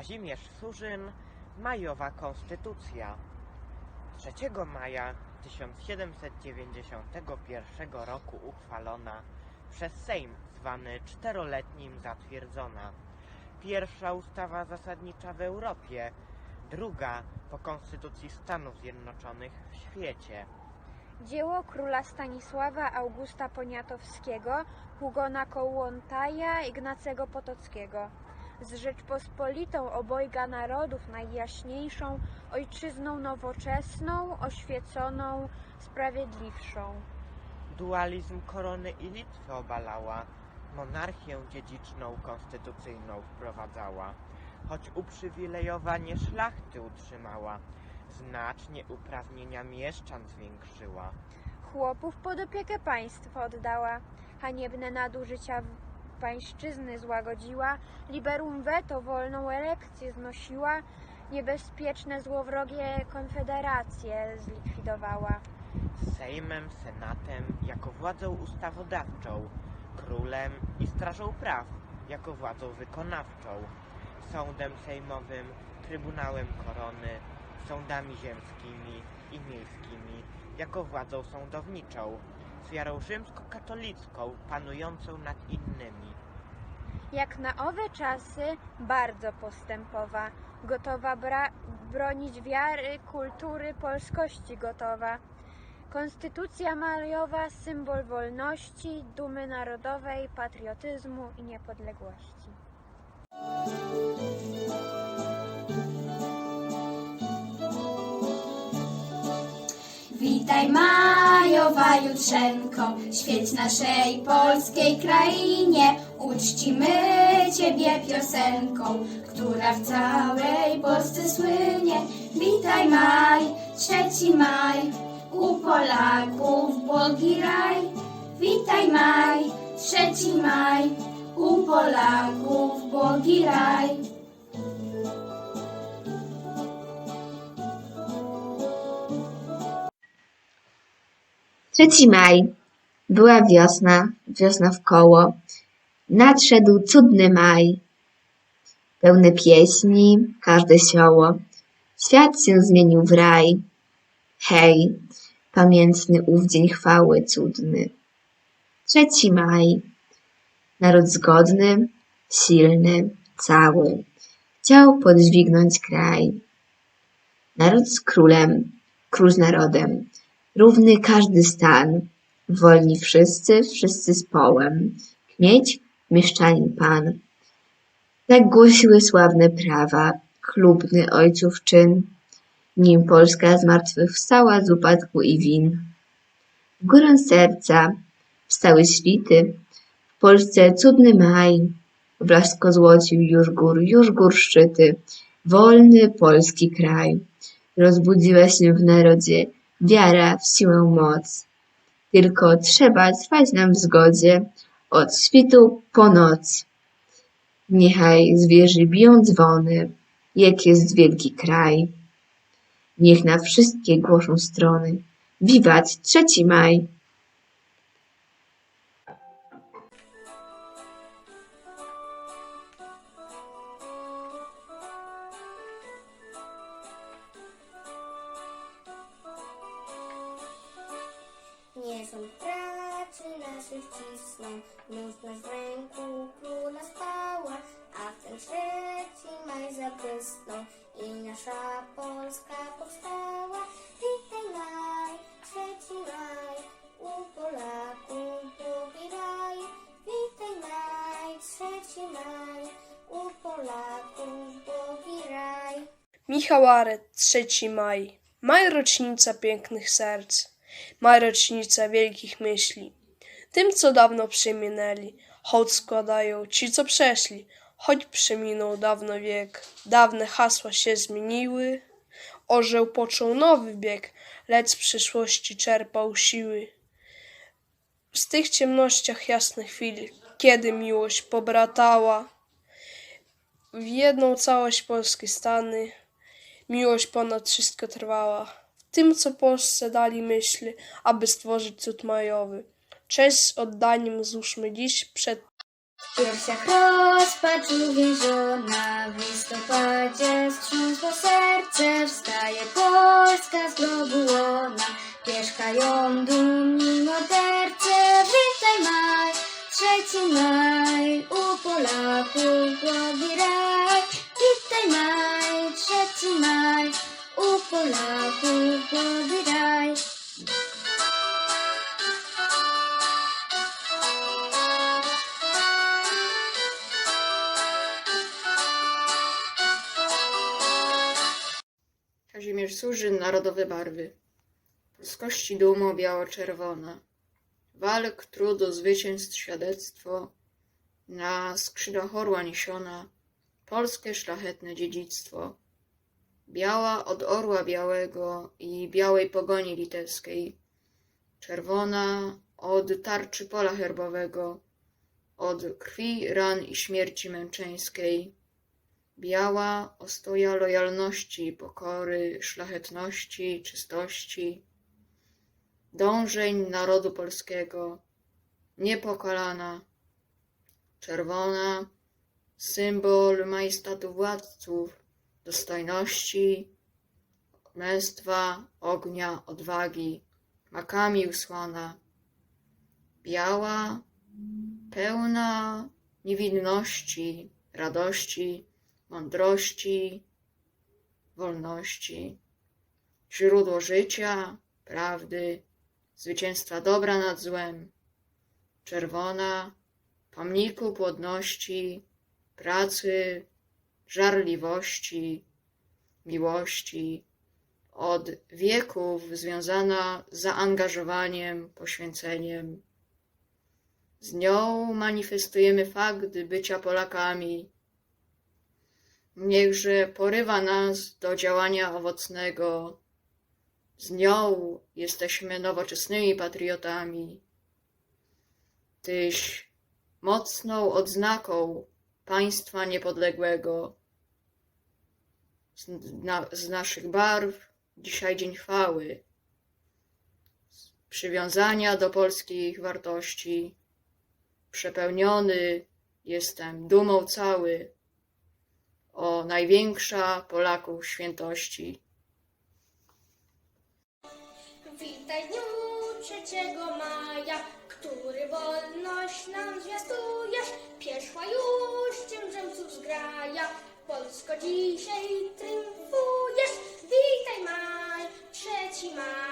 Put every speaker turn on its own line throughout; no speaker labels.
Kazimierz Surzyn, Majowa Konstytucja. 3 maja 1791 roku uchwalona, przez Sejm zwany czteroletnim zatwierdzona. Pierwsza ustawa zasadnicza w Europie, druga po Konstytucji Stanów Zjednoczonych w świecie.
Dzieło króla Stanisława Augusta Poniatowskiego, Hugona Kołłątaja, Ignacego Potockiego. Z Rzeczpospolitą obojga narodów najjaśniejszą, ojczyzną nowoczesną, oświeconą, sprawiedliwszą.
Dualizm korony i Litwy obalała, monarchię dziedziczną konstytucyjną wprowadzała, choć uprzywilejowanie szlachty utrzymała, znacznie uprawnienia mieszczan zwiększyła.
Chłopów pod opiekę państwa oddała, haniebne nadużycia pańszczyzny złagodziła, liberum veto wolną elekcję znosiła, niebezpieczne złowrogie konfederacje zlikwidowała.
Sejmem, senatem jako władzą ustawodawczą, królem i strażą praw jako władzą wykonawczą, sądem sejmowym, trybunałem korony, sądami ziemskimi i miejskimi jako władzą sądowniczą, z wiarą rzymskokatolicką panującą nad innymi.
Jak na owe czasy bardzo postępowa, gotowa bronić wiary, kultury, polskości gotowa. Konstytucja majowa, symbol wolności, dumy narodowej, patriotyzmu i niepodległości.
Witaj majowa jutrzenko, świeć naszej polskiej krainie. Uczcimy Ciebie piosenką, która w całej Polsce słynie. Witaj maj, trzeci maj, u Polaków błogi raj. Witaj maj, trzeci maj, u Polaków błogi raj.
Trzeci maj. Była wiosna, wiosna w koło. Nadszedł cudny maj. Pełne pieśni, każde sioło. Świat się zmienił w raj. Hej, pamiętny ów dzień chwały cudny. Trzeci maj. Naród zgodny, silny, cały. Chciał podźwignąć kraj. Naród z królem, król z narodem. Równy każdy stan, wolni wszyscy, wszyscy z połem, kmieć, mieszczanin pan. Tak głosiły sławne prawa, chlubny ojców czyn, nim Polska zmartwychwstała z upadku i win. W górę serca wstały świty, w Polsce cudny maj, blasko złocił już gór, już gór szczyty, wolny polski kraj. Rozbudziła się w narodzie wiara w siłę moc. Tylko trzeba trwać nam w zgodzie od świtu po noc. Niechaj z wieży biją dzwony, jak jest wielki kraj. Niech na wszystkie głoszą strony. Wiwat trzeci maj.
Polaków drugi raj.
Michał Aret, 3 maj. Maj rocznica pięknych serc. Maj rocznica wielkich myśli. Tym, co dawno przeminęli, hołd składają ci, co przeszli. Choć przeminął dawno wiek, dawne hasła się zmieniły. Orzeł począł nowy bieg, lecz z przyszłości czerpał siły. W tych ciemnościach jasnych chwil, kiedy miłość pobratała, w jedną całość polskie stany, Miłość ponad wszystko trwała. W tym, co Polsce dali myśli, aby stworzyć cud majowy. Cześć z oddaniem złóżmy dziś przed
W piersiach rozpacz uwięziona, w listopadzie wstrząsło serce, wstaje Polska z grobu łona. Pierzchają dumni mordercy, witaj maj, trzeci maj, u Polaków błogi raj. Witaj maj, trzeci maj, u Polaków błogi raj.
Kazimierz Służyn, narodowe barwy. Polskości dumo biało-czerwona. Walk, trudu, zwycięstw, świadectwo. Na skrzydłach orła niesiona. Polskie szlachetne dziedzictwo. Biała od orła białego i białej pogoni litewskiej. Czerwona od tarczy pola herbowego. Od krwi, ran i śmierci męczeńskiej. Biała ostoja lojalności, pokory, szlachetności, czystości, dążeń narodu polskiego, niepokalana, czerwona, symbol majestatu władców, dostojności, męstwa, ognia, odwagi, makami usłana, biała, pełna niewinności, radości, mądrości, wolności, źródło życia, prawdy, zwycięstwa dobra nad złem, czerwona, pomniku płodności, pracy, żarliwości, miłości, od wieków związana z zaangażowaniem, poświęceniem. Z nią manifestujemy fakt bycia Polakami, Niechże porywa nas do działania owocnego. Z nią jesteśmy nowoczesnymi patriotami. Tyś mocną odznaką państwa niepodległego. Z, na, z naszych barw dzisiaj dzień chwały, z przywiązania do polskich wartości. Przepełniony jestem dumą cały o największa Polaków świętości.
Witaj dniu 3 maja, który wolność nam zwiastujesz. Pieszła już księżyców zgraja, Polsko dzisiaj triumfujesz. Witaj maj, 3 maj,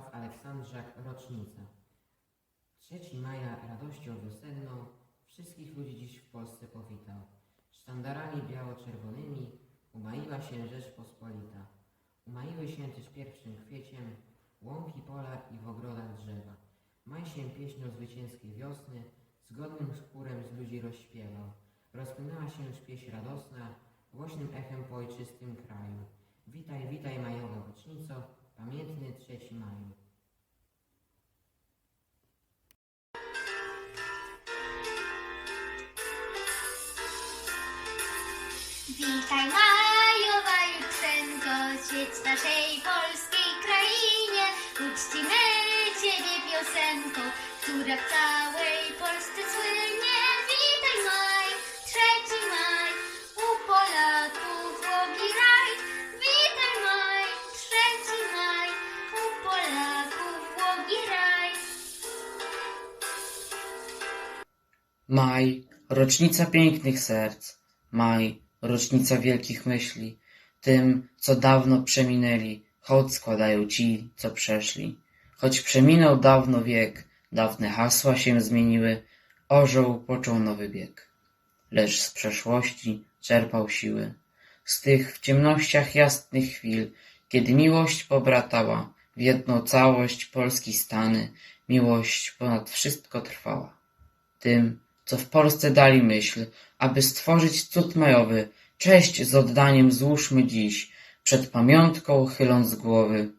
Stanisław Aleksandrzak rocznica. 3 maja radością wiosenną wszystkich ludzi dziś w Polsce powitał. Sztandarami biało-czerwonymi umaiła się Rzeczpospolita. Umaiły się też pierwszym kwieciem łąki, pola i w ogrodach drzewa. Maj się pieśnią zwycięskiej wiosny, zgodnym chórem z ludzi rozśpiewał. Rozpłynęła się pieśń radosna, głośnym echem po ojczystym kraju. Witaj, witaj majowa rocznico, pamiętny 3 maju.
Witaj majowa jutrzenko, świeć naszej polskiej krainie. Uczcimy Ciebie piosenką, która w Maj,
rocznica pięknych serc, maj, rocznica wielkich myśli, tym, co dawno przeminęli, hołd składają ci, co przeszli. Choć przeminął dawno wiek, dawne hasła się zmieniły, orzeł począł nowy bieg. Lecz z przeszłości czerpał siły, z tych w ciemnościach jasnych chwil, kiedy miłość pobratała w jedną całość Polski stany, miłość ponad wszystko trwała. Tym, co w Polsce dali myśl, aby stworzyć cud majowy, cześć z oddaniem złóżmy dziś, przed pamiątką chyląc głowy,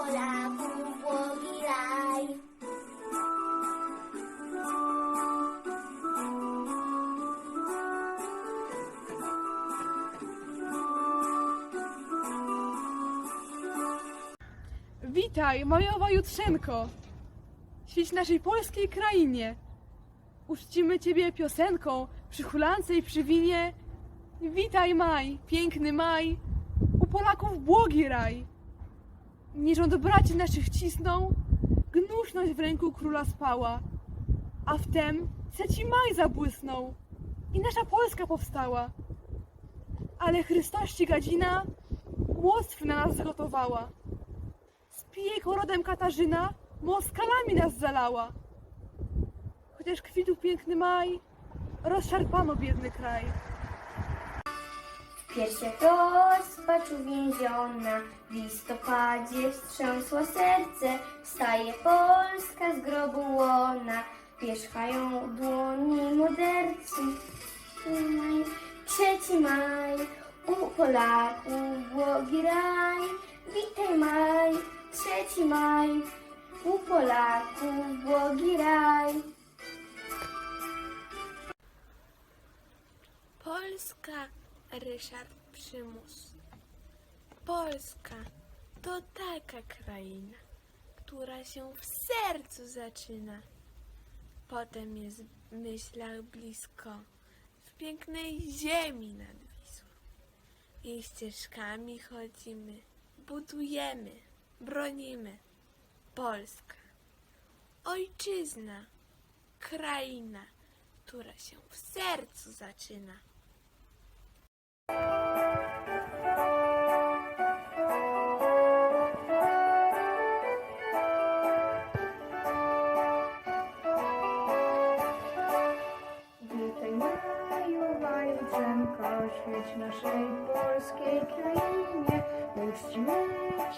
Polaków błogi raj. Witaj,
majowa Jutrzenko! Świeć naszej polskiej krainie! Uczcimy Ciebie piosenką przy hulance i przy winie. Witaj maj, piękny maj, u Polaków błogi raj. Nie rząd braci naszych cisną, gnuśność w ręku króla spała. A wtem trzeci maj zabłysnął i nasza Polska powstała. Ale Chrystości gadzina młostw na nas zgotowała. Jej korodem Katarzyna moskalami nas zalała. Chociaż kwitł piękny maj, rozszarpano biedny kraj.
W piersiach rozpacz uwięziona, w listopadzie wstrząsło serce, wstaje Polska z grobu łona, pierzchają dłoni modercy. Maj, Trzeci maj, u Polaków błogi raj, witaj maj, trzeci maj, u Polaków błogi raj.
Polska, Ryszard Przymus. Polska to taka kraina, która się w sercu zaczyna. Potem jest w myślach blisko, w pięknej ziemi nad Wisłą. Jej ścieżkami chodzimy, budujemy, bronimy. Polska, ojczyzna, kraina, która się w sercu zaczyna.
Świeć naszej polskiej krainie. Uczcimy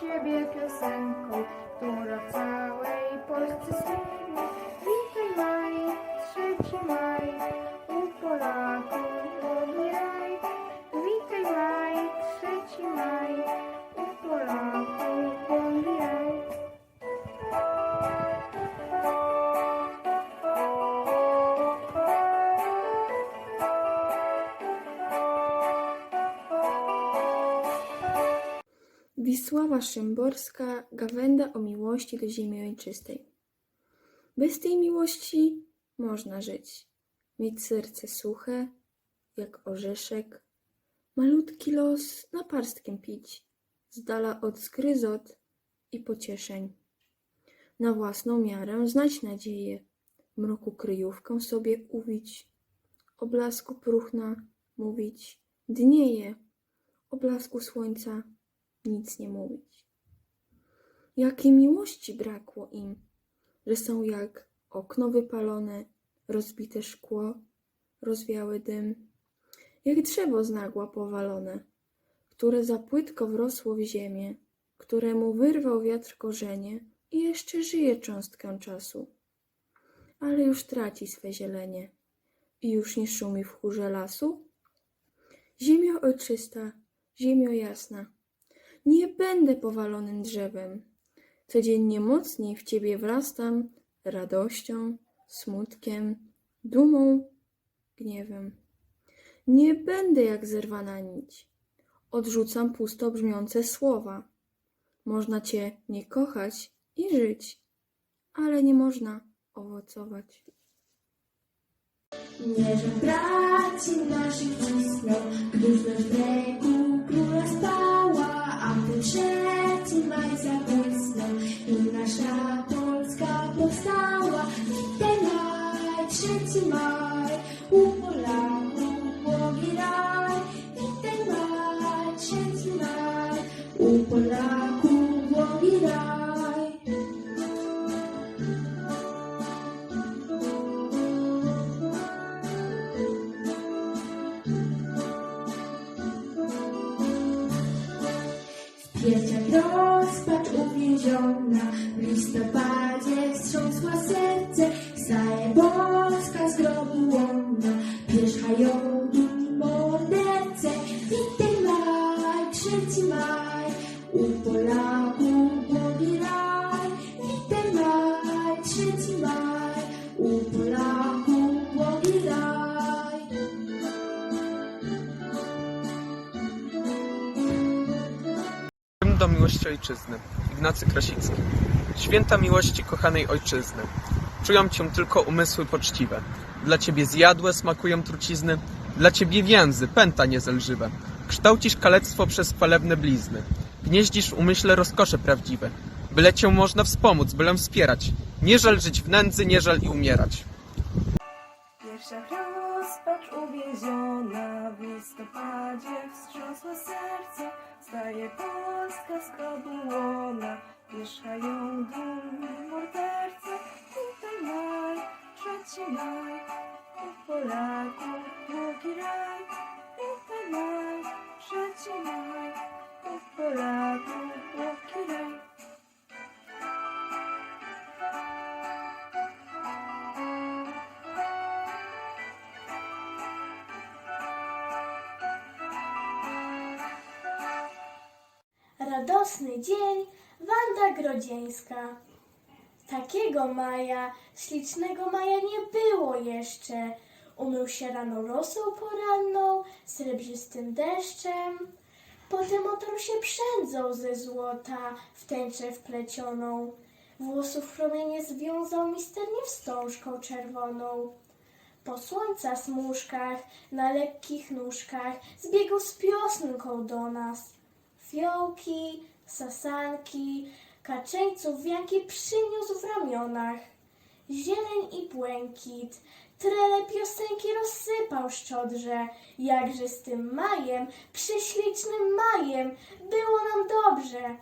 Ciebie piosenką, która w całej Polsce słynie.
Wisława Szymborska, gawenda o miłości do ziemi ojczystej. Bez tej miłości można żyć, mieć serce suche, jak orzeszek, malutki los naparstkiem pić, z dala od zgryzot i pocieszeń. Na własną miarę znać nadzieję, mroku kryjówkę sobie uwić, o blasku próchna mówić, dnieje, o blasku słońca nic nie mówić. Jakiej miłości brakło im, że są jak okno wypalone, rozbite szkło, rozwiały dym, jak drzewo z nagła powalone, które za płytko wrosło w ziemię, któremu wyrwał wiatr korzenie i jeszcze żyje cząstkę czasu, ale już traci swe zielenie i już nie szumi w chórze lasu. Ziemio ojczysta, ziemio jasna, nie będę powalonym drzewem. Codziennie mocniej w ciebie wrastam radością, smutkiem, dumą, gniewem. Nie będę jak zerwana nić. Odrzucam pusto brzmiące słowa. Można cię nie kochać i żyć, ale nie można owocować.
Nie że braci naszych cisnął, gdyż nasz brzegu króla spała, a ty trzeci maj zabłysnął i nasza Polska powstała. Witaj maj, trzeci maj, u trzeci maj, u Polaków błogi raj.
Witaj maj, trzeci maj, u Polaków błogi raj.
Do miłości ojczyzny. Ignacy Krasicki. Święta miłości kochanej ojczyzny. Czują cię tylko umysły poczciwe. Dla ciebie zjadłe smakują trucizny. Dla ciebie więzy, pęta niezelżywe. Kształcisz kalectwo przez chwalebne blizny. Gnieździsz w umyśle rozkosze prawdziwe. Byle cię można wspomóc, byle wspierać. Nie żal żyć w nędzy, nie żal i umierać.
Pierwsza rozpacz uwięziona w listopadzie wstrząsła serce, staje Polska z grobu łona, mieszkają dum mordercy. Witaj maj, trzeci maj, u Polaków długi raj.
Radosny dzień, Wanda Grodzieńska. Takiego maja, ślicznego maja nie było jeszcze. Umył się rano rosą poranną, srebrzystym deszczem. Potem otarł się przędzą ze złota w tęczę wplecioną. Włosów promienie związał misternie wstążką czerwoną. Po słońca smużkach, na lekkich nóżkach, zbiegł z piosenką do nas. Fiołki, sasanki, kaczeńców wianki przyniósł w ramionach. Zieleń i błękit, trele piosenki rozsypał szczodrze. Jakże z tym majem, prześlicznym majem, było nam dobrze.